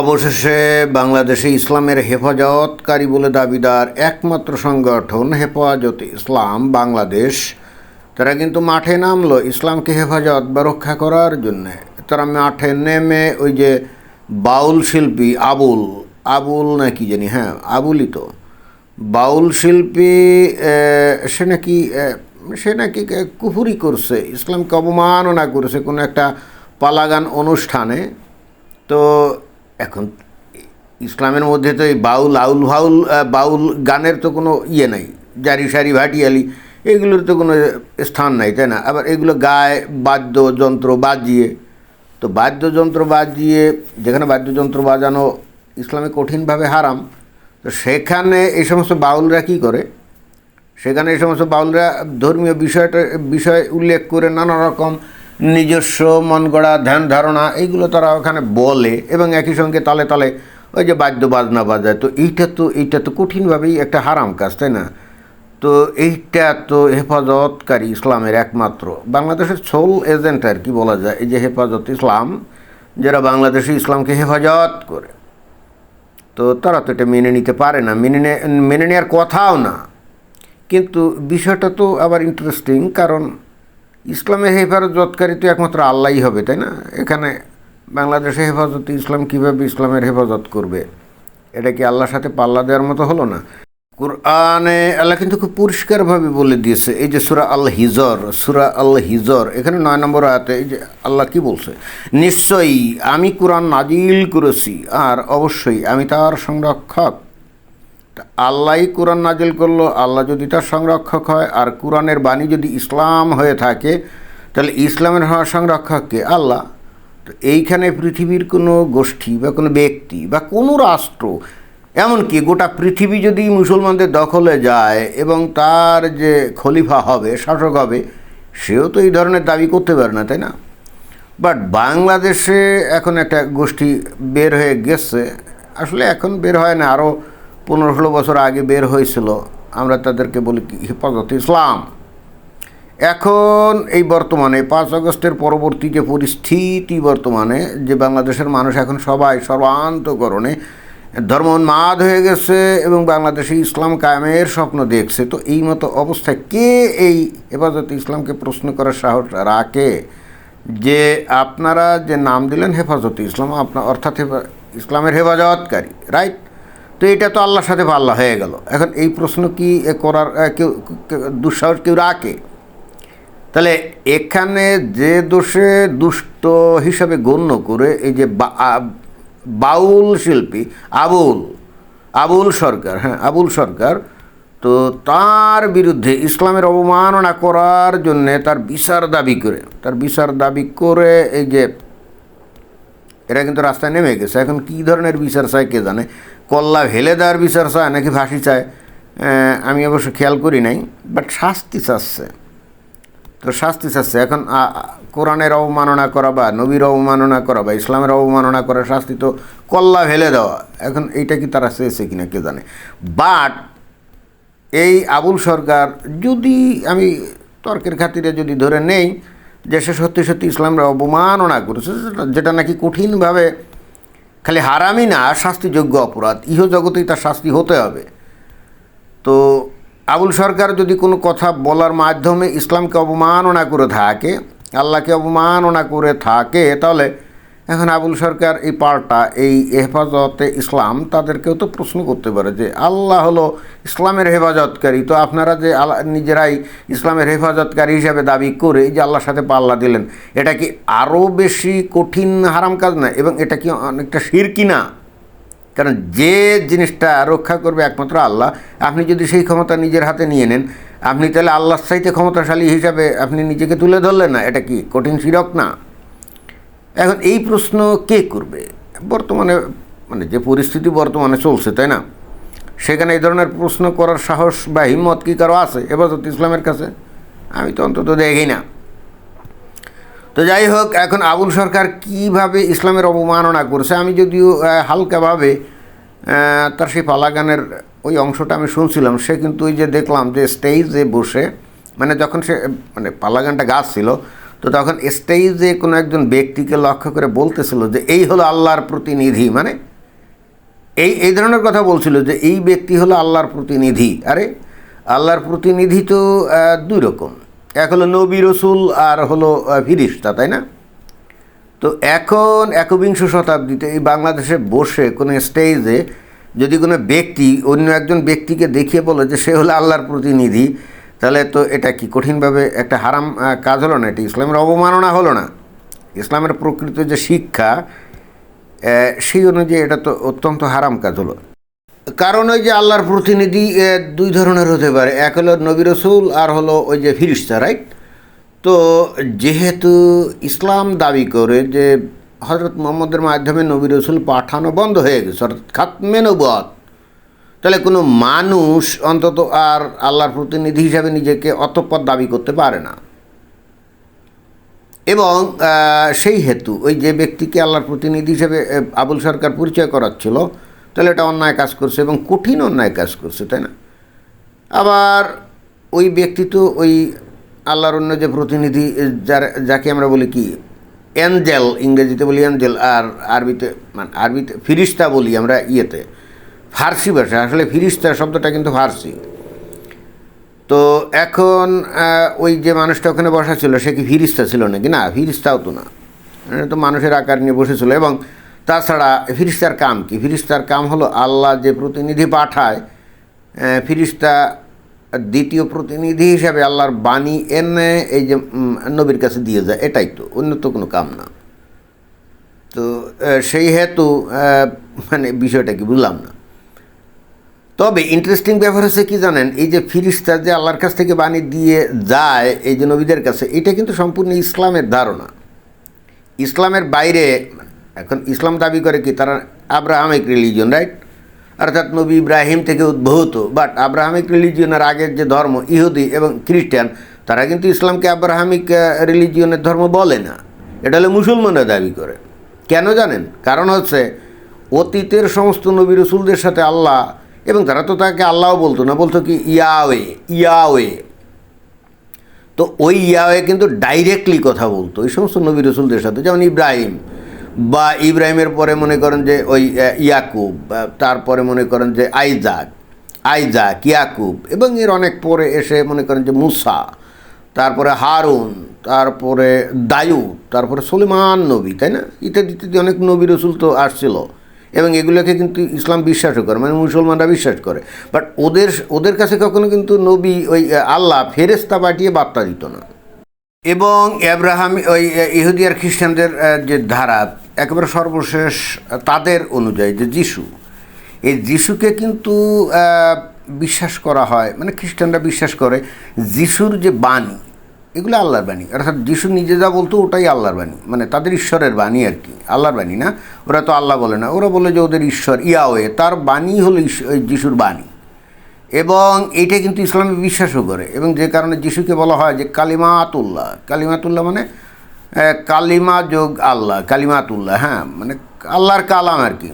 অবশেষে বাংলাদেশে ইসলামের হেফাজতকারী বলে দাবিদার একমাত্র সংগঠন হেফাজতে ইসলাম বাংলাদেশ। তারা কিন্তু মাঠে নামলো ইসলামকে হেফাজত বা রক্ষা করার জন্যে। তারা মাঠে নেমে ওই যে বাউল শিল্পী আবুল আবুল নাকি জানি হ্যাঁ আবুলই তো। বাউল শিল্পী সে নাকি সে নাকি কুফুরি করছে, ইসলামকে অবমাননা করেছে কোনো একটা পালাগান অনুষ্ঠানে। তো এখন ইসলামের মধ্যে তো এই বাউল আউল আহ, বাউল গানের তো কোনো ইয়ে নাই। জারি সারি ভাটিয়ালি এগুলোর তো কোনো স্থান নাই তাই না? আবার এগুলো গায়ে বাদ্যযন্ত্র বাজিয়ে তো বাদ্যযন্ত্র বাজিয়ে যেখানে বাদ্যযন্ত্র বাজানো ইসলামে কঠিনভাবে হারাম তো সেখানে এই সমস্ত বাউলরা কী করে? সেখানে এই সমস্ত বাউলরা ধর্মীয় বিষয়টা বিষয় উল্লেখ করে নানা রকম নিজস্ব, মন গড়া, ধ্যান ধারণা, এইগুলো তারা ওখানে বলে এবং একই সঙ্গে তালে তালে ওই যে বাদ্য বাজনা বাজায়। তো এইটা তো এইটা তো কঠিনভাবেই একটা হারাম কাজ, তাই না? তো এইটা তো হেফাজতকারী ইসলামের একমাত্র। বাংলাদেশের সোল এজেন্ট আর কি বলা যায়, এই যে হেফাজত ইসলাম, যারা বাংলাদেশে ইসলামকে হেফাজত করে। তো তারা তো এটা মেনে নিতে পারে না, মেনে মেনে নেওয়ার কথাও না। কিন্তু বিষয়টা তো আবার ইন্টারেস্টিং কারণ ইসলামের হেফাজতকারী তো একমাত্র আল্লাহই হবে, তাই না? এখানে বাংলাদেশে হেফাজত, ইসলাম কীভাবে ইসলামের হেফাজত করবে? এটা কি আল্লাহর সাথে পাল্লা দেওয়ার মতো হলো না? কোরআনে আল্লাহ কিন্তু খুব পরিষ্কারভাবে বলে দিয়েছে, এই যে সুরা আল হিজর সুরা আল হিজর এখানে নয় নম্বর আয়াতে এই যে আল্লাহ কি বলছে? নিশ্চয়ই আমি কোরআন নাজিল করেছি, আর অবশ্যই আমি তার সংরক্ষক। আল্লাহই কোরআন নাজিল করল, আল্লাহ যদি তার সংরক্ষক হয়, আর কোরআনের বাণী যদি ইসলাম হয়ে থাকে, তাহলে ইসলামের হওয়ার সংরক্ষক কে? আল্লাহ। তো এইখানে পৃথিবীর কোনো গোষ্ঠী বা কোনো ব্যক্তি বা কোনো রাষ্ট্র, এমনকি গোটা পৃথিবী যদি মুসলমানদের দখলে যায় এবং তার যে খলিফা হবে, শাসক হবে, সেও তো এই ধরনের দাবি করতে পারে না, তাই না? বাট বাংলাদেশে এখন একটা গোষ্ঠী বের হয়ে গেছে। আসলে এখন বের হয় না আরও পনেরো ষোলো বছর আগে বের হয়েছিল, আমরা তাদেরকে বলি হেফাজত ইসলাম। এখন এই বর্তমানে পাঁচ আগস্টের পরবর্তী যে পরিস্থিতি বর্তমানে, যে বাংলাদেশের মানুষ এখন সবাই সর্বান্তকরণে ধর্মোন্মাদ হয়ে গেছে এবং বাংলাদেশে ইসলাম কায়েমের স্বপ্ন দেখছে, তো এই মতো অবস্থায় কে এই হেফাজত ইসলামকে প্রশ্ন করার সাহস রাখে? যে আপনারা যে নাম দিলেন হেফাজত ইসলাম আপনার অর্থাৎ ইসলামের হেফাজতকারী, রাইট? তো এটা তো আল্লাহর সাথে পাল্লা হয়ে গেল। এখন এই প্রশ্ন কি করার কেউ দুঃসাহস কেউ রাখে? তাহলে এখানে যে দোষে দুষ্ট হিসাবে গণ্য করে এই যে বাউল শিল্পী আবুল আবুল সরকার হ্যাঁ আবুল সরকার, তো তার বিরুদ্ধে ইসলামের অবমাননা করার জন্যে তার বিচার দাবি করে, তার বিচার দাবি করে এই যে এরা কিন্তু রাস্তায় নেমে গেছে। এখন কী ধরনের বিচার চায় কে জানে? কল্লা ভেলে দেওয়ার বিচার চায় নাকি ফাঁসি চায়? আমি অবশ্য খেয়াল করি নাই বাট শাস্তি চাচ্ছে। তো শাস্তি চাচ্ছে। এখন কোরআনের অবমাননা করা বা নবীর অবমাননা করা বা ইসলামের অবমাননা করা শাস্তি তো কল্লা ভেলে দেওয়া। এখন এইটা কি তারা চেয়েছে কিনা কে জানে? বাট এই আবুল সরকার যদি আমি তর্কের খাতিরে যদি ধরে নেই যে সে সত্যি সত্যি ইসলামরা অবমাননা করেছে, যেটা- নাকি কঠিনভাবে খালি হারামি না শাস্তিযোগ্য অপরাধ। ইহ জগতেই তার শাস্তি হতে হবে। তো আবুল সরকার যদি কোনো কথা বলার মাধ্যমে ইসলামকে অবমাননা করে থাকে, আল্লাহকে অবমাননা করে থাকে, তাহলে এখন আবুল সরকার এই পাল্টা, এই হেফাজতে ইসলাম তাদেরকেও তো প্রশ্ন করতে পারে যে আল্লাহ হলো ইসলামের হেফাজতকারী। তো আপনারা যে নিজেরাই ইসলামের হেফাজতকারী হিসাবে দাবি করে যে আল্লাহর সাথে পাল্লা দিলেন, এটা কি আরও বেশি কঠিন হারাম কাজ না? এবং এটা কি অনেকটা শিরকি না? কারণ যে জিনিসটা রক্ষা করবে একমাত্র আল্লাহ। আপনি যদি সেই ক্ষমতা নিজের হাতে নিয়ে নেন, আপনি তাহলে আল্লাহর চাইতে ক্ষমতাশালী হিসাবে আপনি নিজেকে তুলে ধরলেন না? এটা কি কঠিন শিরক না? এখন এই প্রশ্ন কে করবে? বর্তমানে মানে যে পরিস্থিতি বর্তমানে চলছে, তাই না? সেখানে এই ধরনের প্রশ্ন করার সাহস বা হিম্মত কি কারও আছে? হেফাজত ইসলামের কাছে? আমি তো অন্তত দেখি না। তো যাই হোক, এখন আবুল সরকার কীভাবে ইসলামের অবমাননা করছে? আমি যদিও হালকাভাবে তার সেই পালাগানের ওই অংশটা আমি শুনছিলাম, সে কিন্তু ওই যে দেখলাম যে স্টেজে বসে মানে যখন সে মানে পালাগানটা গাছ ছিল তো তখন স্টেজে কোনো একজন ব্যক্তিকে লক্ষ্য করে বলতেছিল যে এই হলো আল্লাহর প্রতিনিধি মানে এই এই ধরনের কথা বলছিল যে এই ব্যক্তি হলো আল্লাহর প্রতিনিধি। আরে, আল্লাহর প্রতিনিধি তো দুই রকম। এক হলো নবী রসুল আর হলো ফিরিস্তা, তাই না? তো এখন একবিংশ শতাব্দীতে এই বাংলাদেশে বসে কোনো স্টেজে যদি কোনো ব্যক্তি অন্য একজন ব্যক্তিকে দেখিয়ে বলে যে সে হলো আল্লাহর প্রতিনিধি তাহলে তো এটা কি কঠিনভাবে একটা হারাম কাজ হলো না? এটা ইসলামের অবমাননা হলো না। ইসলামের প্রকৃত যে শিক্ষা সেই অনুযায়ী এটা তো অত্যন্ত হারাম কাজ হলো। কারণ ওই যে আল্লাহর প্রতিনিধি দুই ধরনের হতে পারে। এক হলো নবী রসুল, আর হলো ওই যে ফিরিস্তা রাইট তো যেহেতু ইসলাম দাবি করে যে হজরত মোহাম্মদের মাধ্যমে নবী রসুল পাঠানো বন্ধ হয়ে গেছে, অর্থাৎ খাতমে তাহলে কোনো মানুষ অন্তত আর আল্লাহর প্রতিনিধি হিসাবে নিজেকে অতঃপর দাবি করতে পারে না। এবং সেই হেতু ওই যে ব্যক্তিকে আল্লাহর প্রতিনিধি হিসেবে আবুল সরকার পরিচয় করাচ্ছিল, তাহলে এটা অন্যায় কাজ করছে এবং কঠিন অন্যায় কাজ করছে, তাই না? আবার ওই ব্যক্তি তো ওই আল্লাহর অন্য যে প্রতিনিধি যার, যাকে আমরা বলি কি অ্যাঞ্জেল ইংরেজিতে বলি অ্যাঞ্জেল আর আরবিতে মানে আরবিতে ফিরিস্তা বলি আমরা ইয়েতে। ফার্সি ভাষা, আসলে ফিরিস্তা শব্দটা কিন্তু ফার্সি। তো এখন ওই যে মানুষটা ওখানে বসা ছিল, সে কি ফিরিস্তা ছিল নাকি? না, ফিরিস্তাও তো না। তো মানুষের আকার নিয়ে বসেছিল এবং তাছাড়া ফিরিস্তার কাম কি? ফিরিস্তার কাম হলো আল্লাহ যে প্রতিনিধি পাঠায় ফিরিস্তা দ্বিতীয় প্রতিনিধি হিসাবে আল্লাহর বাণী এনে এই যে নবীর কাছে দিয়ে যায়, এটাই তো, অন্য তো কোনো কাম না। তো সেই হেতু মানে বিষয়টা কি বুঝলাম না। তবে ইন্টারেস্টিং ব্যাপার হচ্ছে কি জানেন? এই যে ফিরিস্তা যে আল্লাহর কাছ থেকে বাণী দিয়ে যায়, এই যে নবীদের কাছে, এটা কিন্তু সম্পূর্ণ ইসলামের ধারণা। ইসলামের বাইরে, এখন ইসলাম দাবি করে কি, তারা আব্রাহামিক রিলিজিয়ন রাইট অর্থাৎ নবী ইব্রাহিম থেকে উদ্ভূত বাট আব্রাহামিক রিলিজিয়নের আগের যে ধর্ম, ইহুদি এবং খ্রিস্টান, তারা কিন্তু ইসলামকে আব্রাহামিক রিলিজিয়নের ধর্ম বলে না। এটা হলো মুসলমানরা দাবি করে। কেন জানেন? কারণ হচ্ছে, অতীতের সমস্ত নবী রসুলদের সাথে আল্লাহ এবং তারা তো তাকে আল্লাহও বলতো না, বলতো কি, ইয়াওয়ে ইয়াওয়ে। তো ওই ইয়াওয়ে কিন্তু ডাইরেক্টলি কথা বলতো। ওই সমস্ত নবী রসুলদের সাথে, যেমন ইব্রাহিম বা ইব্রাহিমের পরে মনে করেন যে ওই ইয়াকুব তারপরে মনে করেন যে আইজাক আইজাক, ইয়াকুব এবং এর অনেক পরে এসে মনে করেন যে মুসা, তারপরে হারুন, তারপরে দায়ুদ, তারপরে সুলেমান নবী, তাই না? ইত্যাদি ইত্যাদি অনেক নবী রসুল তো আসছিল। এবং এগুলোকে কিন্তু ইসলাম বিশ্বাসও করে মানে মুসলমানরা বিশ্বাস করে। বাট ওদের ওদের কাছে কখনো কিন্তু নবী ওই আল্লাহ ফেরেস্তা পাঠিয়ে বার্তা দিত না। এবং এব্রাহাম ওই ইহুদি আর খ্রিস্টানদের যে ধারা, একেবারে সর্বশেষ, তাদের অনুযায়ী যে যিশু, এই যিশুকে কিন্তু বিশ্বাস করা হয় মানে খ্রিস্টানরা বিশ্বাস করে, যিশুর যে বাণী এগুলো আল্লাহর বাণী। অর্থাৎ যিশু নিজে যা বলতো ওটাই আল্লাহর বাণী। মানে তাদের ঈশ্বরের বাণী আর কি, আল্লাহর বাণী না? ওরা তো আল্লাহ বলে না। ওরা বলে যে ওদের ঈশ্বর ইয়াওয়ে, তার বাণী হলো যিশুর বাণী। এবং এটা কিন্তু ইসলামে বিশ্বাসও করে। এবং যে কারণে যিশুকে বলা হয় যে কালিমা কালিমাতুল্লাহ। কালিমাতুল্লাহ মানে কালিমা যোগ আল্লাহ, কালিমাতুল্লাহ হ্যাঁ মানে আল্লাহর কালাম আর কি।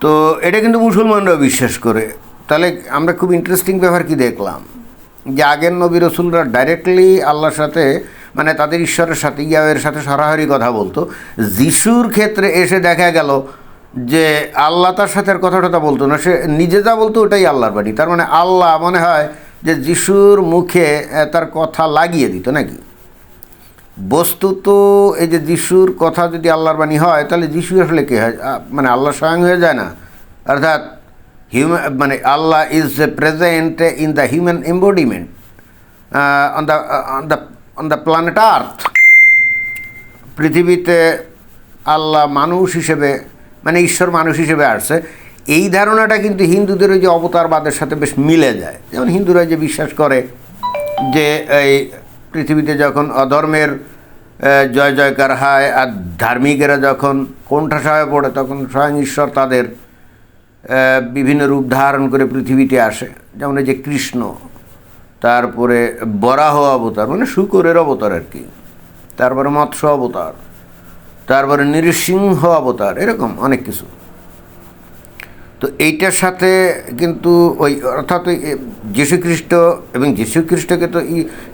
তো এটা কিন্তু মুসলমানরাও বিশ্বাস করে। তাহলে আমরা খুব ইন্টারেস্টিং ব্যাপার কি দেখলাম? যে আগের নবী রসুলরা ডাইরেক্টলি আল্লাহর সাথে মানে তাদের ঈশ্বরের সাথে ইয়াবের সাথে সরাসরি কথা বলতো। যিশুর ক্ষেত্রে এসে দেখা গেল যে আল্লাহ তার সাথে কথা টথা বলতো না, সে নিজে যা বলতো ওটাই আল্লাহর বাণী। তার মানে আল্লাহ মনে হয় যে যিশুর মুখে তার কথা লাগিয়ে দিত নাকি? বস্তুত এই যে যিশুর কথা যদি আল্লাহর বাণী হয়, তাহলে যিশু আসলে কে হয়? মানে আল্লাহ স্বয়ং হয়ে যায় না? অর্থাৎ হিউম্যান মানে Allah is present in the human embodiment on the on the on the planet earth পৃথিবীতে আল্লাহ মানুষ হিসেবে মানে ঈশ্বর মানুষ হিসেবে আসছে। এই ধারণাটা কিন্তু হিন্দুদের ওই যে অবতারবাদের সাথে বেশ মিলে যায়। যেমন হিন্দুরা যে বিশ্বাস করে যে এই পৃথিবীতে যখন অধর্মের জয় জয়কার হয়, আর ধার্মিকেরা যখন কোণঠাসা হয়ে পড়ে, তখন স্বয়ং ঈশ্বর তাদের বিভিন্ন রূপ ধারণ করে পৃথিবীতে আসে। যেমন যে কৃষ্ণ, তারপরে বরাহ অবতার মানে শুকরের অবতার আর কি। তারপরে মৎস্য অবতার, তারপরে নৃসিংহ অবতার, এরকম অনেক কিছু। তো এইটার সাথে কিন্তু ওই, অর্থাৎ ওই যীশু খ্রিস্ট এবং যীশু খ্রিস্টকে তো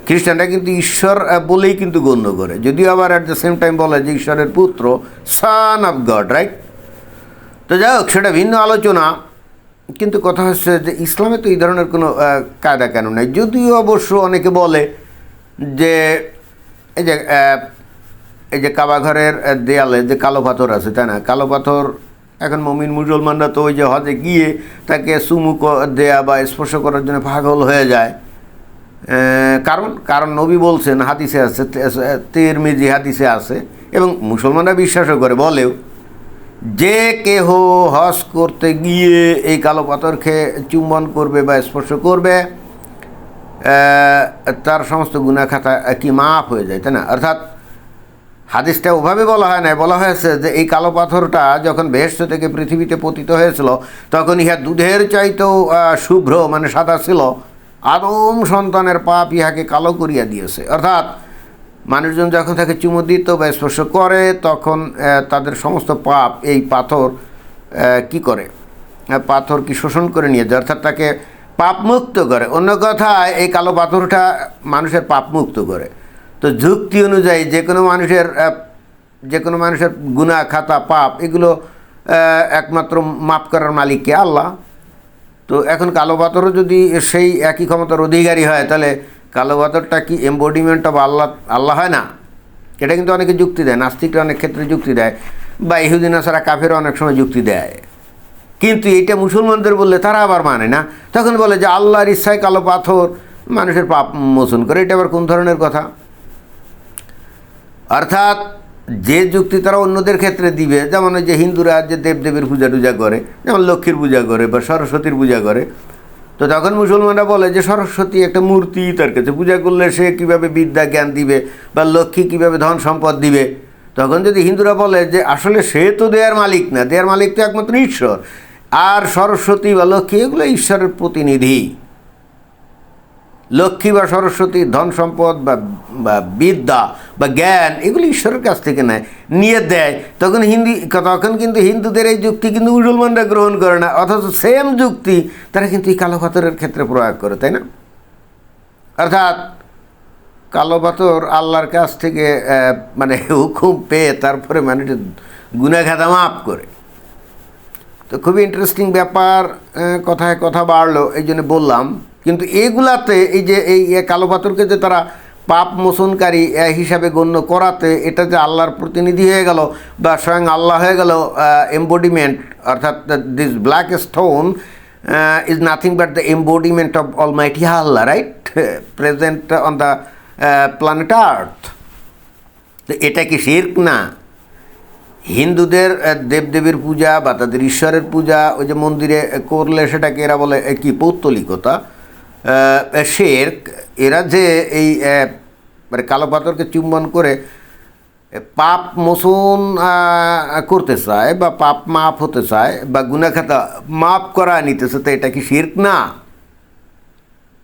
খ্রিস্টানরা কিন্তু ঈশ্বর বলেই কিন্তু গণ্য করে। যদিও আবার অ্যাট দ্য সেম টাইম বলে যে ঈশ্বরের পুত্র সান অফ গড রাইট তো যাই হোক, সেটা ভিন্ন আলোচনা, কিন্তু কথা হচ্ছে যে ইসলামে তো এই ধরনের কোনো কায়দা কেন নেই? যদিও অবশ্য অনেকে বলে যে, এই যে এই যে কাবাঘরের দেয়ালে যে কালো পাথর আছে, তাই না? কালো পাথর, এখন মমিন মুসলমানরা তো ওই যে হজে গিয়ে তাকে চুমু দেয়া বা স্পর্শ করার জন্য পাগল হয়ে যায়। কারণ কারণ নবী বলছেন, হাদিসে আছে, তে- তের মেজি হাদিসে আছে, এবং মুসলমানরা বিশ্বাসও করে, বলেও যে কেহ হজ করতে গিয়ে এই কালো পাথরকে চুম্বন করবে বা স্পর্শ করবে তার সমস্ত গুণা খাতা কি মাফ হয়ে যায়, তাই না? অর্থাৎ হাদিসটা ওভাবে বলা হয় না বলা হয়েছে যে এই কালো পাথরটা যখন বেহেস্ত থেকে পৃথিবীতে পতিত হয়েছিল, তখন ইহা দুধের চাইতেও শুভ্র মানে সাদা ছিল। আদম সন্তানের পাপ ইহাকে কালো করিয়া দিয়েছে। অর্থাৎ মানুষজন যখন তাকে চুমু দিত বা স্পর্শ করে, তখন তাদের সমস্ত পাপ এই পাথর কি করে? পাথর কি শোষণ করে নিয়ে যায়? অর্থাৎ তাকে পাপ মুক্ত করে। অন্য কথায়, এই কালো পাথরটা মানুষের পাপ মুক্ত করে। তো যুক্তি অনুযায়ী যে কোনো মানুষের যে কোনো মানুষের গুণা খাতা, পাপ, এগুলো একমাত্র মাপ করার মালিককে আল্লাহ। তো এখন কালো পাথরও যদি সেই একই ক্ষমতার অধিকারী হয়, তাহলে কালো পাথরটা কি এম্বডিমেন্ট অফ আল্লাহ আল্লাহ হয় না? এটা কিন্তু অনেকে যুক্তি দেয়, নাস্তিকরা অনেক ক্ষেত্রে যুক্তি দেয়, বা ইহুদিন আসারা কাফের অনেক সময় যুক্তি দেয়। কিন্তু এটা মুসলমানদের বললে তারা আবার মানে না। তখন বলে যে আল্লাহর ইচ্ছায় কালো পাথর, মানুষের পাপ মোচন করে, এটা আবার কোন ধরনের কথা? অর্থাৎ যে যুক্তি তারা অন্যদের ক্ষেত্রে দিবে, যেমন ওই যে হিন্দুরা যে দেবদেবীর পূজা টুজা করে, যেমন লক্ষ্মীর পূজা করে বা সরস্বতীর পূজা করে তো তখন মুসলমানরা বলে যে সরস্বতী একটা মূর্তি তার কাছে। পূজা করলে সে কীভাবে বিদ্যা জ্ঞান দিবে বা লক্ষ্মী কীভাবে ধন সম্পদ দিবে? তখন যদি হিন্দুরা বলে যে আসলে সে তো দেয়ার মালিক না, দেয়ার মালিক তো একমাত্র ঈশ্বর। আর সরস্বতী বা লক্ষ্মী এগুলো ঈশ্বরের প্রতিনিধি। লক্ষ্মী বা সরস্বতী ধন সম্পদ বা বিদ্যা বা জ্ঞান, এগুলি ঈশ্বরের কাছ থেকে নেয়, নিয়ে দেয়। তখন হিন্দি, তখন কিন্তু হিন্দুদের এই যুক্তি কিন্তু মুসলমানরা গ্রহণ করে না। অথচ সেম যুক্তি তারা কিন্তু এই কালো পাথরের ক্ষেত্রে প্রয়োগ করে, তাই না? অর্থাৎ কালো পাথর আল্লাহর কাছ থেকে মানে হুকুম পেয়ে তারপরে মানুষের গুণাঘাতা মাফ করে। তো খুবই ইন্টারেস্টিং ব্যাপার কথায় কথা বাড়লো এই জন্য বললাম। কিন্তু এগুলাতে এই যে এই কালো পাথরকে যে তারা পাপ মোচনকারী হিসাবে গণ্য করাতে এটা যে আল্লাহর প্রতিনিধি হয়ে গেল বা স্বয়ং আল্লাহ হয়ে গেল এম্বডিমেন্ট অর্থাৎ this black stone is nothing but the embodiment of almighty Allah right present on the planet earth তো এটা কি শির্ক না? হিন্দুদের দেবদেবীর পূজা বা তাদের ঈশ্বরের পূজা, ওই যে মন্দিরে করলে সেটাকে এরা বলে কি, পৌত্তলিকতা। শেরক এরা যে এই মানে কালো পাথরকে চুম্বন করে পাপ মোচন করতে চায় বা পাপ মাপ হতে চায় বা গুনাখাতা মাপ করা নিতেছে তো এটা কি শির্ক? না।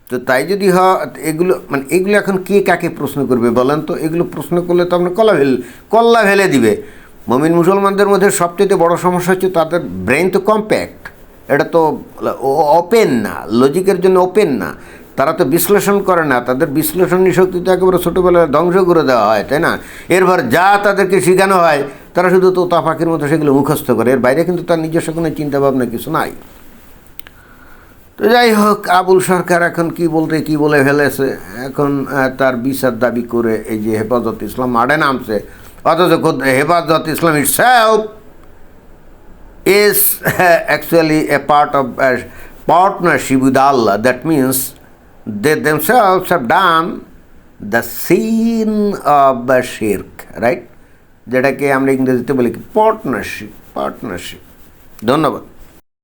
তো তাই যদি হয়, এগুলো মানে এগুলো এখন কে কাকে প্রশ্ন করবে বলেন তো? এগুলো প্রশ্ন করলে তো আপনার কলা ফেল, কল্লা ফেলে দিবে। মমিন মুসলমানদের মধ্যে সবচেয়ে বড় সমস্যা হচ্ছে তাদের ব্রেন তো কম্প্যাক্ট। এটা তো ওপেন না লজিকের জন্য ওপেন না। তারা তো বিশ্লেষণ করে না, তাদের বিশ্লেষণী শক্তি তো একেবারে ছোটোবেলায় ধ্বংস করে দেওয়া হয়, তাই না? এরপর যা তাদেরকে শেখানো হয়, তারা শুধু তো পাখির মতো সেগুলো মুখস্থ করে, এর বাইরে কিন্তু তার নিজস্ব কোনো চিন্তাভাবনা কিছু নাই। তো যাই হোক, আবুল সরকার এখন কি বলতে, কি বলে ফেলেছে? এখন তার বিচার দাবি করে এই যে হেফাজত ইসলাম মাঠে নামছে। অথচ Hefazat Islam itself is actually a part of a partnership with Allah. That means they themselves have done the sin of the shirk, right? যেটাকে আমরা ইংরেজিতে বলি পার্টনারশিপ পার্টনারশিপ ধন্যবাদ